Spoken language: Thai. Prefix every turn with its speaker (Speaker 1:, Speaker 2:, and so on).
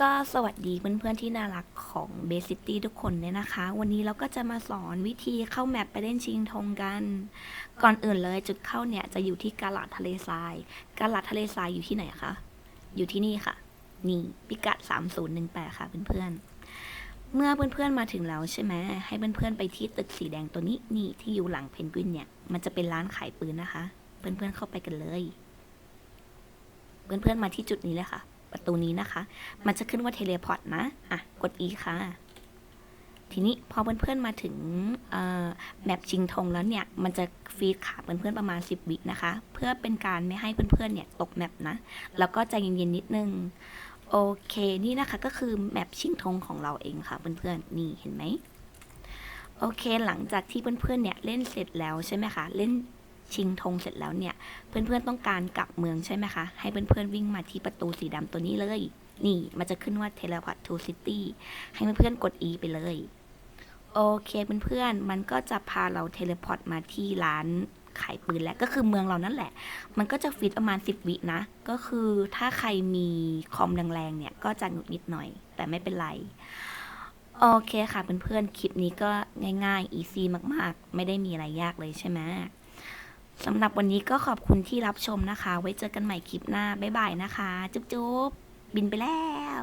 Speaker 1: ก็สวัสดีเพื่อนๆที่น่ารักของเบสซิตี้ทุกคนเนี่ยนะคะ วันนี้เราก็จะมาสอนวิธีเข้าแมปไปเล่นชิงธงกัน ก่อนอื่นเลยจุดเข้าเนี่ยจะอยู่ที่กาลาดทะเลทราย กาลาดทะเลทรายอยู่ที่ไหนคะ อยู่ที่นี่ค่ะ นี่พิกัด 3018 ค่ะเพื่อนๆ เมื่อเพื่อนๆมาถึงแล้วใช่ไหมให้เพื่อนๆไปที่ตึกสีแดงตัวนี้นี่ที่อยู่หลังเพนกวินเนี่ย มันจะเป็นร้านขายปืนนะคะ เพื่อนๆเข้าไปกันเลย เพื่อนๆมาที่จุดนี้เลยค่ะ ประตูนี้นะคะ มันจะขึ้นว่าเทเลพอร์ตนะ อะ กด E ค่ะ ทีนี้พอเพื่อนๆมาถึงเอ่อแมปชิงธงแล้วเนี่ย มันจะฟีดขาเพื่อนๆประมาณ 10วินะคะ เพื่อเป็นการไม่ให้เพื่อนๆเนี่ยตกแมปนะ แล้วก็ใจเย็นๆนิดนึง โอเค นี่นะคะก็คือแมปชิงธงของเราเองค่ะ เพื่อนๆ นี่เห็นไหมโอเค หลังจากที่เพื่อนๆ เนี่ยเล่นเสร็จแล้วใช่ไหมคะ เล่น ชิงธงเสร็จแล้วเนี่ย เพื่อนๆต้องการกลับเมืองใช่ไหมคะ ให้เพื่อนๆวิ่งมาที่ประตูสีดำตัวนี้เลย นี่มันจะขึ้นว่า Teleport to City ให้เพื่อนๆกด E ไปเลย โอเคเพื่อนๆมันก็จะพาเราเทเลพอร์ตมาที่ร้านขายปืนแล้วก็คือเมืองเรานั่นแหละ มันก็จะฟิตประมาณ 10 วินะ ก็คือถ้าใครมีคอมแรงๆเนี่ย ก็จะหงุดหงิดหน่อย แต่ไม่เป็นไร โอเคค่ะเพื่อนๆ คลิปนี้ก็ง่ายๆอีซีมากๆ ไม่ได้มีอะไรยากเลยใช่ไหม สำหรับวันนี้ก็ขอบคุณที่รับชมนะคะ ไว้เจอกันใหม่คลิปหน้า บ๊ายบายนะคะ จุ๊บๆ บินไปแล้ว